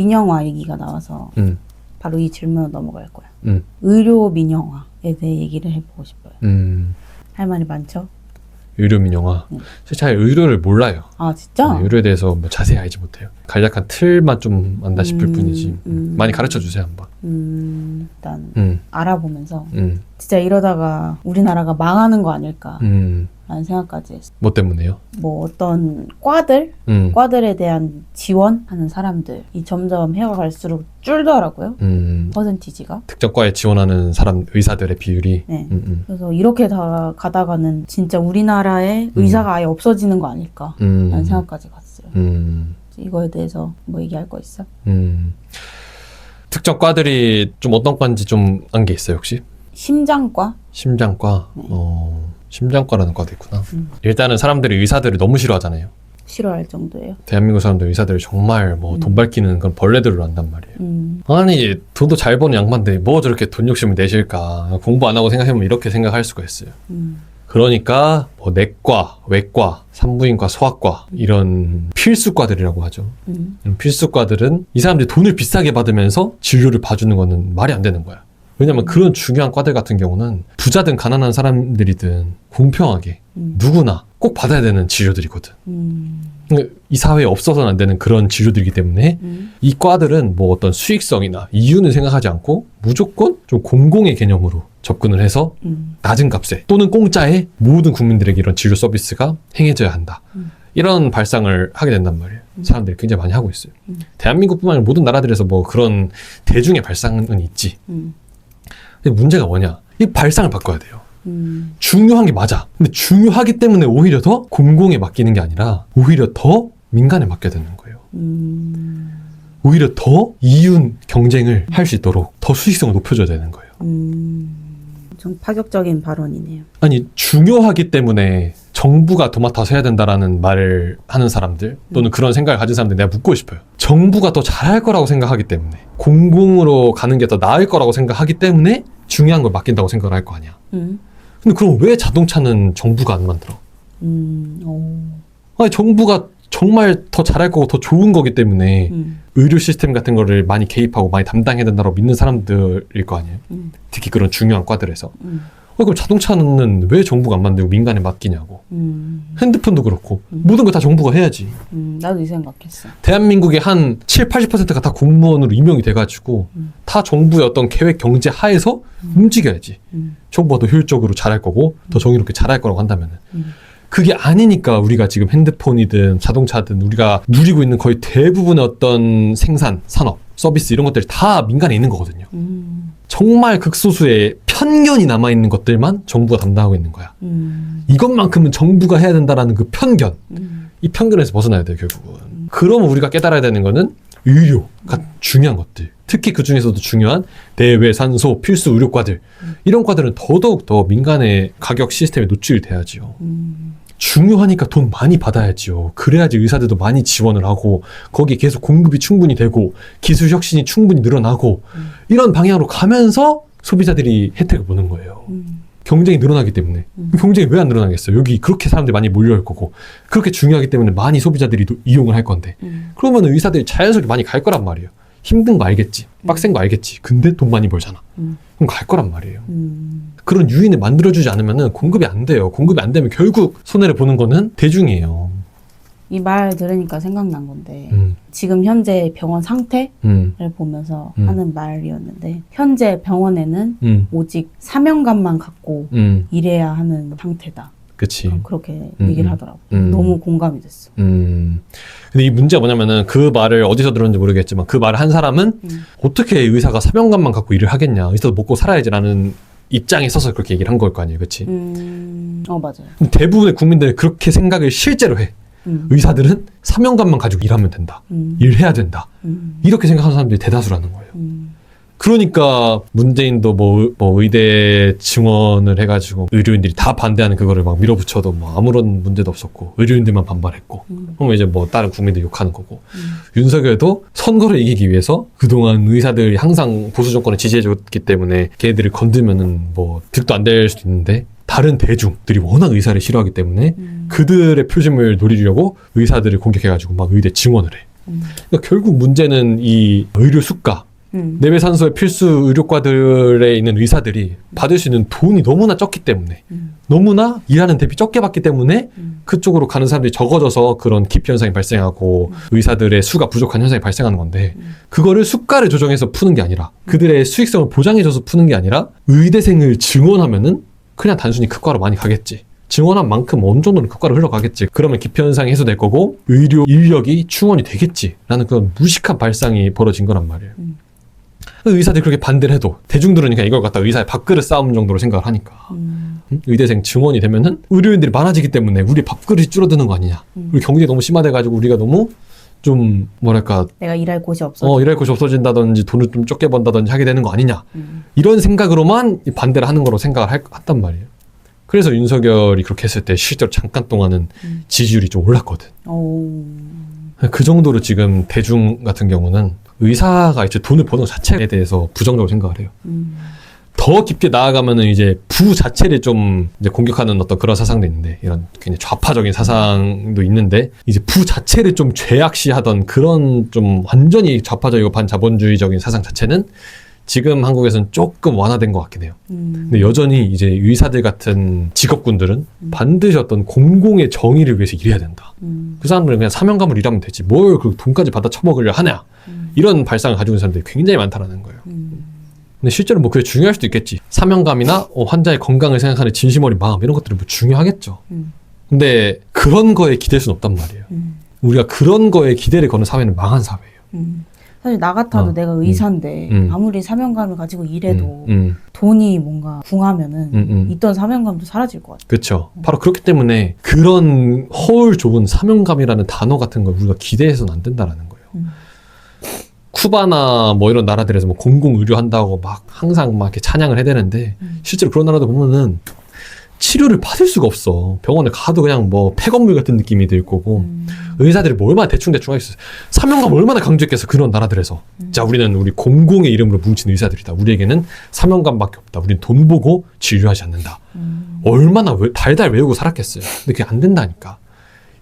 민영화 얘기가 나와서 음, 바로 이 질문으로 넘어갈 거야. 음, 의료 민영화에 대해 얘기를 해보고 싶어요. 음. 할 말이 많죠? 의료 민영화. 음. 사실 잘 의료를 몰라요. 아 진짜? 네, 의료에 대해서 뭐 자세히 알지 못해요. 간략한 틀만 좀 안다 싶을 음, 뿐이지. 음. 많이 가르쳐 주세요 한번. 음, 일단 음, 알아보면서 음, 진짜 이러다가 우리나라가 망하는 거 아닐까 라는 음. 생각까지 했어. 뭐 때문에요? 뭐 어떤 과들, 음, 과들에 대한 지원하는 사람들이 점점 해가 갈수록 줄더라고요. 음. 퍼센티지가. 특정 과에 지원하는 사람 의사들의 비율이. 네. 음, 음, 그래서 이렇게 다 가다가는 진짜 우리나라에 의사가 아예 없어지는 거 아닐까 음, 라는 생각까지 갔어요. 음, 이거에 대해서 뭐 얘기할 거 있어? 음. 특정 과들이 좀 어떤 과인지 좀 안 게 있어요 혹시? 심장과? 심장과. 네. 어, 심장과라는 과도 있구나. 음. 일단은 사람들이 의사들을 너무 싫어하잖아요. 싫어할 정도예요. 대한민국 사람들 의사들을 정말 뭐돈 음. 밝히는 그런 벌레들로 한단 말이에요. 음, 아니 돈도 잘 버는 양반데 뭐 저렇게 돈 욕심을 내실까 공부 안 하고 생각해보면 이렇게 생각할 수가 있어요 음, 그러니까 뭐 내과, 외과, 산부인과, 소아과 이런 필수과들이라고 하죠 음, 이런 필수과들은 이 사람들이 돈을 비싸게 받으면서 진료를 봐주는 거는 말이 안 되는 거야 왜냐면 그런 중요한 과들 같은 경우는 부자든 가난한 사람들이든 공평하게 음, 누구나 꼭 받아야 되는 진료들이거든 음, 그러니까 이 사회에 없어서는 안 되는 그런 진료들이기 때문에 음, 이 과들은 뭐 어떤 수익성이나 이유는 생각하지 않고 무조건 좀 공공의 개념으로 접근을 해서 음, 낮은 값에 또는 공짜에 모든 국민들에게 이런 진료 서비스가 행해져야 한다. 음. 이런 발상을 하게 된단 말이에요. 음. 사람들이 굉장히 많이 하고 있어요. 음. 대한민국뿐만 아니라 모든 나라들에서 뭐 그런 대중의 발상은 있지. 음, 문제가 뭐냐? 이 발상을 바꿔야 돼요. 음, 중요한 게 맞아. 근데 중요하기 때문에 오히려 더 공공에 맡기는 게 아니라 오히려 더 민간에 맡겨야 되는 거예요. 음, 오히려 더 이윤 경쟁을 할 수 있도록 더 수익성을 높여줘야 되는 거예요. 음, 좀 파격적인 발언이네요. 아니 중요하기 때문에 정부가 도맡아서 해야 된다라는 말을 하는 사람들 또는 그런 생각을 가진 사람들 내가 묻고 싶어요. 정부가 더 잘할 거라고 생각하기 때문에 공공으로 가는 게 더 나을 거라고 생각하기 때문에 중요한 걸 맡긴다고 생각을 할 거 아니야. 음, 근데 그럼 왜 자동차는 정부가 안 만들어? 음, 오, 아니 정부가 정말 더 잘할 거고 더 좋은 거기 때문에 음, 의료 시스템 같은 거를 많이 개입하고 많이 담당해야 된다고 믿는 사람들일 거 아니에요. 음, 특히 그런 중요한 과들에서. 음, 어, 그럼 자동차는 왜 정부가 안 만들고 민간에 맡기냐고. 음, 핸드폰도 그렇고 음. 모든 걸다 정부가 해야지. 음, 나도 이 생각했어. 대한민국의 한 7, 80%가 다 공무원으로 임명이 돼가지고 음. 다 정부의 어떤 계획 경제 하에서 움직여야지. 음, 정부가 더 효율적으로 잘할 거고 더 정의롭게 잘할 거라고 한다면은. 음, 그게 아니니까 우리가 지금 핸드폰이든 자동차든 우리가 누리고 있는 거의 대부분의 어떤 생산, 산업, 서비스 이런 것들이 다 민간에 있는 거거든요. 음, 정말 극소수의 편견이 남아있는 것들만 정부가 담당하고 있는 거야. 음, 이것만큼은 정부가 해야 된다라는 그 편견. 음, 이 편견에서 벗어나야 돼요, 결국은. 그러면 우리가 깨달아야 되는 거는 의료가 중요한 것들. 특히 그 중에서도 중요한 대외, 산소, 필수 의료과들. 이런 과들은 더더욱 더 민간의 가격 시스템에 노출돼야지요. 음, 중요하니까 돈 많이 받아야지요. 그래야지 의사들도 많이 지원을 하고 거기에 계속 공급이 충분히 되고 기술 혁신이 충분히 늘어나고 음. 이런 방향으로 가면서 소비자들이 혜택을 보는 거예요. 음, 경쟁이 늘어나기 때문에 음. 경쟁이 왜 안 늘어나겠어요? 여기 그렇게 사람들이 많이 몰려올 거고 그렇게 중요하기 때문에 많이 소비자들이 도- 이용을 할 건데 음, 그러면 의사들이 자연스럽게 많이 갈 거란 말이에요. 힘든 거 알겠지, 빡센 거 알겠지. 근데 돈 많이 벌잖아. 음, 그럼 갈 거란 말이에요. 음, 그런 유인을 만들어주지 않으면 공급이 안 돼요. 공급이 안 되면 결국 손해를 보는 거는 대중이에요. 이 말 들으니까 생각난 건데 음, 지금 현재 병원 상태를 음, 보면서 음. 하는 말이었는데 현재 병원에는 음, 오직 사명감만 갖고 음, 일해야 하는 상태다. 그치. 그렇게 음, 얘기를 음. 하더라고. 음. 너무 공감이 됐어. 음. 근데 이 문제가 뭐냐면은 그 말을 어디서 들었는지 모르겠지만 그 말을 한 사람은 음. 어떻게 의사가 사명감만 갖고 일을 하겠냐. 의사도 먹고 살아야지라는 입장에 서서 그렇게 얘기를 한 걸 거 아니에요. 그치? 음, 어 맞아요. 근데 대부분의 국민들은 그렇게 생각을 실제로 해. 음, 의사들은 사명감만 가지고 일하면 된다. 음, 일해야 된다. 음, 이렇게 생각하는 사람들이 대다수라는 거예요. 음, 그러니까 문재인도 뭐, 의- 뭐 의대 증원을 해가지고 의료인들이 다 반대하는 그거를 막 밀어붙여도 뭐 아무런 문제도 없었고 의료인들만 반발했고. 음, 그러면 이제 뭐 다른 국민들 욕하는 거고. 음, 윤석열도 선거를 이기기 위해서 그동안 의사들이 항상 보수 정권을 지지해줬기 때문에 걔들을 건들면은 뭐 득도 안 될 수도 있는데 다른 대중들이 워낙 의사를 싫어하기 때문에 음, 그들의 표심을 노리려고 의사들을 공격해가지고 막 의대 증원을 해. 음. 그러니까 결국 문제는 이 의료 수가, 음. 내외산소의 필수 의료과들에 있는 의사들이 받을 수 있는 돈이 너무나 적기 때문에 음. 너무나 일하는 대비 적게 받기 때문에 음. 그쪽으로 가는 사람들이 적어져서 그런 기피 현상이 발생하고 의사들의 수가 부족한 현상이 발생하는 건데 음. 그거를 수가를 조정해서 푸는 게 아니라 그들의 수익성을 보장해줘서 푸는 게 아니라 의대생을 증원하면은 그냥 단순히 극과로 많이 가겠지. 증원한 만큼 어느 정도는 극과로 흘러가겠지. 그러면 기피 현상이 해소될 거고 의료 인력이 충원이 되겠지라는 그런 무식한 발상이 벌어진 거란 말이에요. 음. 의사들이 그렇게 반대를 해도 대중들은 그냥 이걸 갖다 의사의 밥그릇 싸움 정도로 생각을 하니까 음. 응? 의대생 증원이 되면은 의료인들이 많아지기 때문에 우리 밥그릇이 줄어드는 거 아니냐. 음. 우리 경제 너무 심화돼가지고 우리가 너무 좀 뭐랄까 내가 일할 곳이 없어. 어 일할 곳이 없어진다든지 돈을 좀 적게 번다든지 하게 되는 거 아니냐. 음. 이런 생각으로만 이 반대를 하는 거로 생각을 할, 했단 말이에요. 그래서 윤석열이 그렇게 했을 때 실제로 잠깐 동안은 음. 지지율이 좀 올랐거든. 오. 그 정도로 지금 대중 같은 경우는 의사가 이제 돈을 버는 것 자체에 대해서 부정적으로 생각을 해요. 음. 더 깊게 나아가면은 이제 부 자체를 좀 이제 공격하는 어떤 그런 사상도 있는데 이런 굉장히 좌파적인 사상도 있는데 이제 부 자체를 좀 죄악시하던 그런 좀 완전히 좌파적이고 반자본주의적인 사상 자체는 지금 한국에서는 조금 완화된 것 같긴 해요. 음. 근데 여전히 이제 의사들 같은 직업군들은 음. 반드시 어떤 공공의 정의를 위해서 일해야 된다. 음. 그 사람들은 그냥 사명감을 일하면 되지 뭘 그 돈까지 받아 처먹으려 하냐 음. 이런 발상을 가지고 있는 사람들이 굉장히 많다라는 거예요. 음. 근데 실제로 뭐 그게 중요할 수도 있겠지. 사명감이나 어, 환자의 건강을 생각하는 진심 어린 마음 이런 것들은 뭐 중요하겠죠. 음. 근데 그런 거에 기댈 수는 없단 말이에요. 음. 우리가 그런 거에 기대를 거는 사회는 망한 사회예요. 음. 사실 나 같아도 어. 내가 의사인데 음. 아무리 사명감을 가지고 일해도 음, 음, 돈이 뭔가 궁하면은 음, 음. 있던 사명감도 사라질 것 같아. 그렇죠. 바로 그렇기 때문에 그런 허울 좋은 사명감이라는 단어 같은 걸 우리가 기대해서는 안 된다라는 거예요. 음. 쿠바나 뭐 이런 나라들에서 뭐 공공 의료 한다고 막 항상 막 이렇게 찬양을 해대는데 음. 실제로 그런 나라들 보면은 치료를 받을 수가 없어. 병원에 가도 그냥 뭐 폐건물 같은 느낌이 들 거고 음. 의사들이 뭐 얼마나 대충대충 하겠어. 사명감 얼마나 강조했겠어. 그런 나라들에서. 음. 자, 우리는 우리 공공의 이름으로 뭉친 의사들이다. 우리에게는 사명감밖에 없다. 우리는 돈 보고 진료하지 않는다. 음. 얼마나 외- 달달 외우고 살았겠어요. 근데 그게 안 된다니까.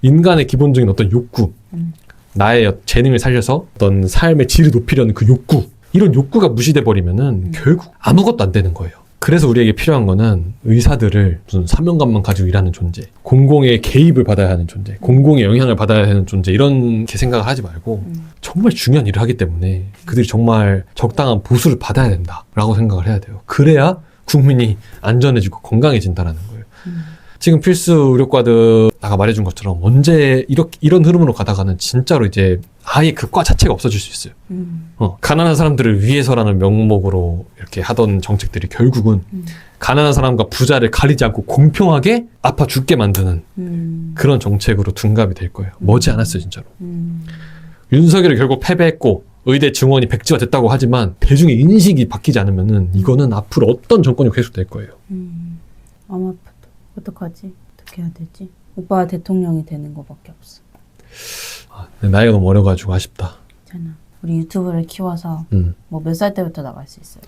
인간의 기본적인 어떤 욕구, 음. 나의 재능을 살려서 어떤 삶의 질을 높이려는 그 욕구, 이런 욕구가 무시돼 버리면은 음. 결국 아무것도 안 되는 거예요. 그래서 우리에게 필요한 거는 의사들을 무슨 사명감만 가지고 일하는 존재, 공공의 개입을 받아야 하는 존재, 공공의 영향을 받아야 하는 존재 이렇게 생각을 하지 말고 음. 정말 중요한 일을 하기 때문에 그들이 정말 적당한 보수를 받아야 된다라고 생각을 해야 돼요. 그래야 국민이 안전해지고 건강해진다라는 거예요. 음. 지금 필수 의료과들 아까 말해준 것처럼 언제 이렇게 이런 흐름으로 가다가는 진짜로 이제 아예 그 과 자체가 없어질 수 있어요. 음. 어, 가난한 사람들을 위해서라는 명목으로 이렇게 하던 정책들이 결국은 음. 가난한 사람과 부자를 가리지 않고 공평하게 아파 죽게 만드는 음. 그런 정책으로 둔갑이 될 거예요. 머지 않았어요, 진짜로. 음. 윤석열이 결국 패배했고 의대 증원이 백지화 됐다고 하지만 대중의 인식이 바뀌지 않으면은 이거는 앞으로 어떤 정권이 계속될 거예요. 음. 아마 어떡하지? 어떻게 해야 되지? 오빠가 대통령이 되는 거밖에 없어. 아, 나이가 너무 어려가지고 아쉽다. 괜찮아. 우리 유튜브를 키워서 음. 뭐 몇 살 때부터 나갈 수 있어요?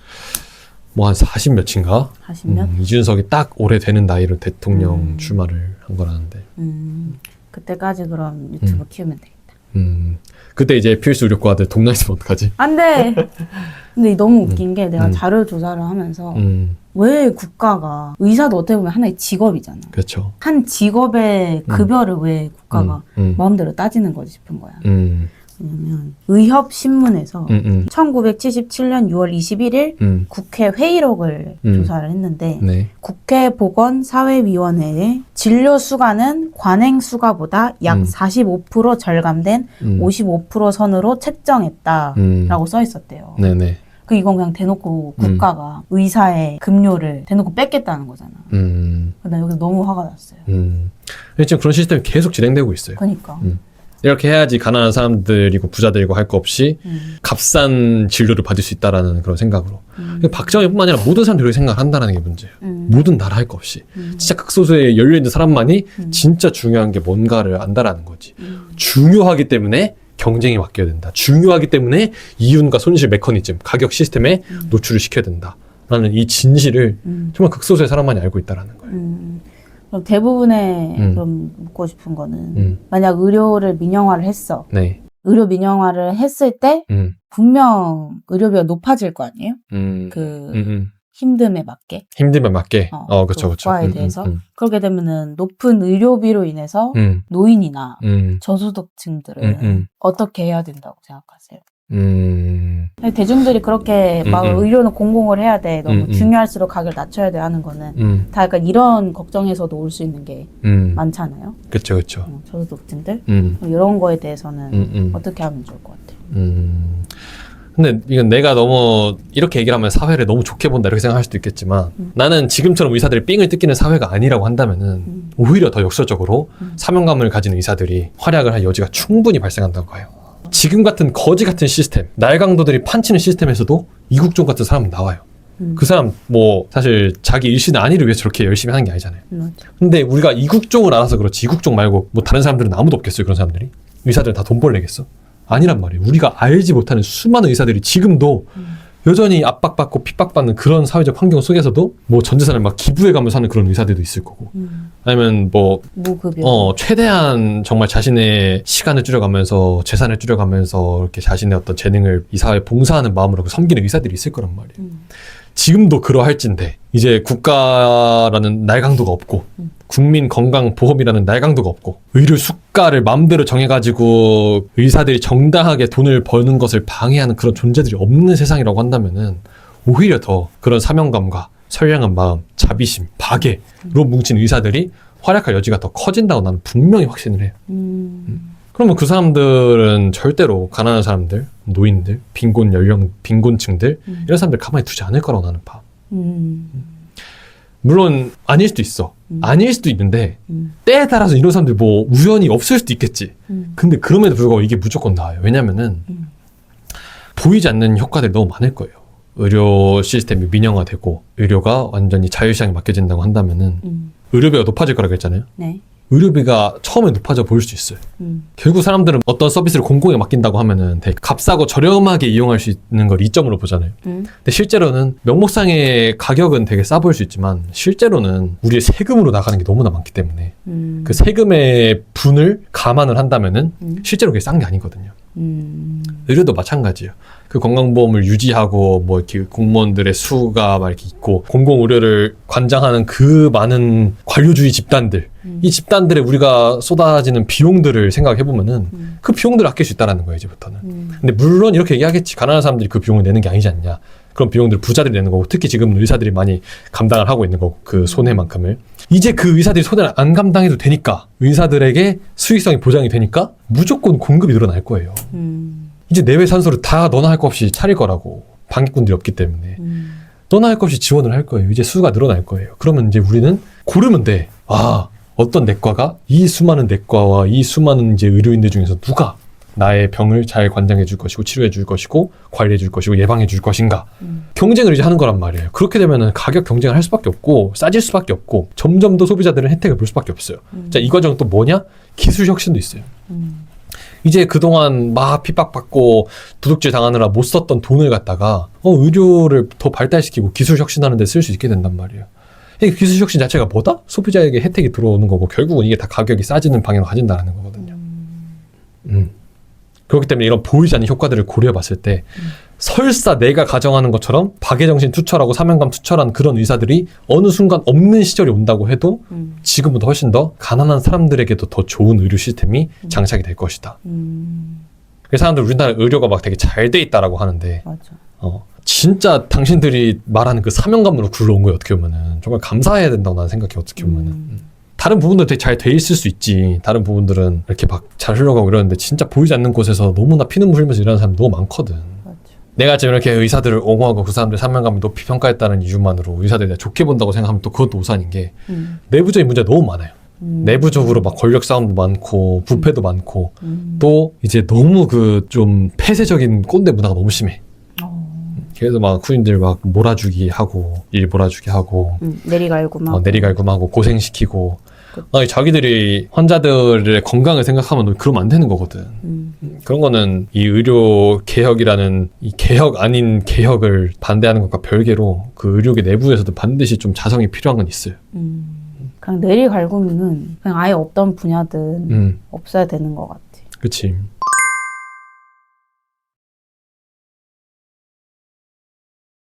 뭐 한 40 몇인가? 하시면? 음, 이준석이 딱 올해 되는 나이로 대통령 음. 출마를 한 거라는데. 음. 그때까지 그럼 유튜브 키우면 되겠다. 음. 그때 이제 필수 의료과들 동나 있으면 어떡하지? 안 돼! 근데 너무 웃긴 게 내가 음. 자료 조사를 하면서 음. 왜 국가가 의사도 어떻게 보면 하나의 직업이잖아. 그렇죠. 한 직업의 급여를 왜 국가가 음. 음. 마음대로 따지는 거지 싶은 거야. 음. 왜냐면 의협 신문에서 음. 음. 1977년 6월 21일 음. 국회 회의록을 음. 조사를 했는데 네. 국회 보건사회위원회의 진료 수가는 관행 수가보다 약 음. 45% 절감된 음. 55% 선으로 책정했다라고 음. 써 있었대요. 네네. 그 이건 그냥 대놓고 국가가 의사의 급료를 대놓고 뺏겠다는 거잖아. 음. 나 여기서 너무 화가 났어요. 음. 지금 그런 시스템이 계속 진행되고 있어요. 그러니까. 음. 이렇게 해야지 가난한 사람들이고 부자들이고 할 거 없이 음. 값싼 진료를 받을 수 있다라는 그런 생각으로. 음. 박정희뿐만 아니라 모든 사람들이 그렇게 생각을 한다는 게 문제예요. 음. 모든 나라 할 거 없이. 음. 진짜 극소수에 열려있는 사람만이 음. 진짜 중요한 게 뭔가를 안다라는 거지. 음. 중요하기 때문에 경쟁이 맡겨야 된다. 중요하기 때문에 이윤과 손실 메커니즘, 가격 시스템에 음. 노출을 시켜야 된다. 라는 이 진실을 음. 정말 극소수의 사람만이 알고 있다라는 거예요. 음. 그럼 대부분의 음. 그럼 묻고 싶은 거는 음. 만약 의료를 민영화를 했어. 네. 의료 민영화를 했을 때 음, 분명 의료비가 높아질 거 아니에요? 음, 그 음, 음. 힘듦에 맞게. 힘들면 맞게. 어, 어, 그쵸, 그 그쵸. 과에 음, 대해서. 음, 그렇게 되면은 높은 의료비로 인해서 음, 노인이나 음, 저소득층들은 음, 음, 어떻게 해야 된다고 생각하세요? 음, 대중들이 그렇게 음, 막 음. 의료는 공공을 해야 돼. 너무 음, 음. 중요할수록 가격을 낮춰야 돼 하는 거는 음, 다 약간 이런 걱정에서도 올 수 있는 게 음. 많잖아요. 그쵸, 그쵸. 어, 저소득층들. 음, 이런 거에 대해서는 음, 음. 어떻게 하면 좋을 것 같아요? 음. 근데 이건 내가 너무 이렇게 얘기를 하면 사회를 너무 좋게 본다 이렇게 생각할 수도 있겠지만 음. 나는 지금처럼 의사들이 삥을 뜯기는 사회가 아니라고 한다면은 음. 오히려 더 역설적으로 음. 사명감을 가진 의사들이 활약을 할 여지가 충분히 발생한다고 봐요. 지금 같은 거지 같은 시스템, 날강도들이 판치는 시스템에서도 이국종 같은 사람은 나와요. 음. 그 사람 뭐 사실 자기 일신 안위를 위해서 저렇게 열심히 하는 게 아니잖아요. 맞죠. 근데 우리가 이국종을 알아서 그렇지 이국종 말고 뭐 다른 사람들은 아무도 없겠어요 그런 사람들이 의사들은 다 돈 벌내겠어 아니란 말이에요 우리가 알지 못하는 수많은 의사들이 지금도 음. 여전히 압박받고 핍박받는 그런 사회적 환경 속에서도 뭐 전재산을 막 기부해가면서 사는 그런 의사들도 있을 거고 음. 아니면 뭐 무급여. 어, 최대한 정말 자신의 시간을 줄여가면서 재산을 줄여가면서 이렇게 자신의 어떤 재능을 이 사회에 봉사하는 마음으로 섬기는 의사들이 있을 거란 말이에요. 음. 지금도 그러할진데 이제 국가라는 날강도가 없고 음. 국민 건강 보험이라는 날강도가 없고 의료 수가를 마음대로 정해가지고 의사들이 정당하게 돈을 버는 것을 방해하는 그런 존재들이 없는 세상이라고 한다면은 오히려 더 그런 사명감과 선량한 마음, 자비심, 박애로 뭉친 의사들이 활약할 여지가 더 커진다고 나는 분명히 확신을 해요. 음. 그러면 그 사람들은 절대로 가난한 사람들, 노인들, 빈곤 연령, 빈곤층들 음. 이런 사람들 가만히 두지 않을 거라고 나는 봐. 음. 물론 아닐 수도 있어. 음. 아닐 수도 있는데 음. 때에 따라서 이런 사람들 뭐 우연히 없을 수도 있겠지. 음. 근데 그럼에도 불구하고 이게 무조건 나와요. 왜냐면은 음. 보이지 않는 효과들이 너무 많을 거예요. 의료 시스템이 민영화되고 의료가 완전히 자유시장에 맡겨진다고 한다면은 음. 의료비가 높아질 거라고 했잖아요. 네. 의료비가 처음에 높아져 보일 수 있어요. 음. 결국 사람들은 어떤 서비스를 공공에 맡긴다고 하면은 되게 값싸고 저렴하게 이용할 수 있는 걸 이점으로 보잖아요. 음. 근데 실제로는 명목상의 가격은 되게 싸 보일 수 있지만 실제로는 우리의 세금으로 나가는 게 너무나 많기 때문에 음. 그 세금의 분을 감안을 한다면은 음. 실제로 그게 싼 게 아니거든요. 음. 의료도 마찬가지예요. 그 건강보험을 유지하고 뭐 이렇게 공무원들의 수가 막 이렇게 있고 공공 의료를 관장하는 그 많은 관료주의 집단들 음. 이 집단들에 우리가 쏟아지는 비용들을 생각해 보면은 음. 그 비용들을 아낄 수 있다라는 거예요 이제부터는. 음. 근데 물론 이렇게 얘기하겠지 가난한 사람들이 그 비용을 내는 게 아니지 않냐. 그런 비용들을 부자들이 내는 거고 특히 지금 의사들이 많이 감당을 하고 있는 거고 그 손해만큼을 이제 그 의사들이 손해를 안 감당해도 되니까 의사들에게 수익성이 보장이 되니까 무조건 공급이 늘어날 거예요. 음. 이제 내외 산소를 다 너나 할 것 없이 차릴 거라고 방역군들이 없기 때문에 음. 너나 할 것 없이 지원을 할 거예요. 이제 수가 늘어날 거예요. 그러면 이제 우리는 고르면 돼. 아 어떤 내과가 이 수많은 내과와 이 수많은 이제 의료인들 중에서 누가 나의 병을 잘 관장해 줄 것이고 치료해 줄 것이고 관리해 줄 것이고 예방해 줄 것인가 음. 경쟁을 이제 하는 거란 말이에요. 그렇게 되면은 가격 경쟁을 할 수밖에 없고 싸질 수밖에 없고 점점 더 소비자들은 혜택을 볼 수밖에 없어요. 음. 자이 과정은 또 뭐냐? 기술 혁신도 있어요. 음. 이제 그동안 막 핍박받고 도둑질 당하느라 못 썼던 돈을 갖다가 어, 의료를 더 발달시키고 기술 혁신하는 데 쓸 수 있게 된단 말이에요. 이 기술 혁신 자체가 뭐다? 소비자에게 혜택이 들어오는 거고 결국은 이게 다 가격이 싸지는 방향으로 가진다는 거거든요. 음. 그렇기 때문에 이런 보이지 않는 효과들을 고려해 봤을 때 음. 설사 내가 가정하는 것처럼 박애정신 투철하고 사명감 투철한 그런 의사들이 어느 순간 없는 시절이 온다고 해도 음. 지금보다 훨씬 더 가난한 사람들에게도 더 좋은 의료 시스템이 장착이 될 것이다. 음. 그래서 사람들 우리나라 의료가 막 되게 잘 돼 있다라고 하는데 맞아. 어 진짜 당신들이 말하는 그 사명감으로 굴러온 거예요 어떻게 보면은 정말 감사해야 된다고 나는 생각해 어떻게 보면은 음. 음. 다른 부분도 되게 잘 돼 있을 수 있지 다른 부분들은 이렇게 막 잘 흘러가고 이러는데 진짜 보이지 않는 곳에서 너무나 피눈 흘리면서 일하는 사람 너무 많거든 맞아. 내가 지금 이렇게 의사들을 옹호하고 그 사람들 사명감을 높이 평가했다는 이유만으로 의사들이 내가 좋게 본다고 생각하면 또 그것도 오산인 게 음. 내부적인 문제가 너무 많아요 음. 내부적으로 막 권력 싸움도 많고 부패도 많고 음. 또 이제 너무 그 좀 폐쇄적인 꼰대 문화가 너무 심해. 어. 그래서 막 후임들 막 몰아주기 하고 일 몰아주기 하고 음. 내리갈고 막. 어, 내리갈굼 하고 고생시키고 그- 아니 자기들이 환자들의 건강을 생각하면 그러면 안 되는 거거든. 음. 그런 거는 이 의료 개혁이라는 이 개혁 아닌 개혁을 반대하는 것과 별개로 그 의료계 내부에서도 반드시 좀 자성이 필요한 건 있어요. 음. 그냥 내리갈고면은 그냥 아예 없던 분야든 음, 없어야 되는 것 같아. 그치.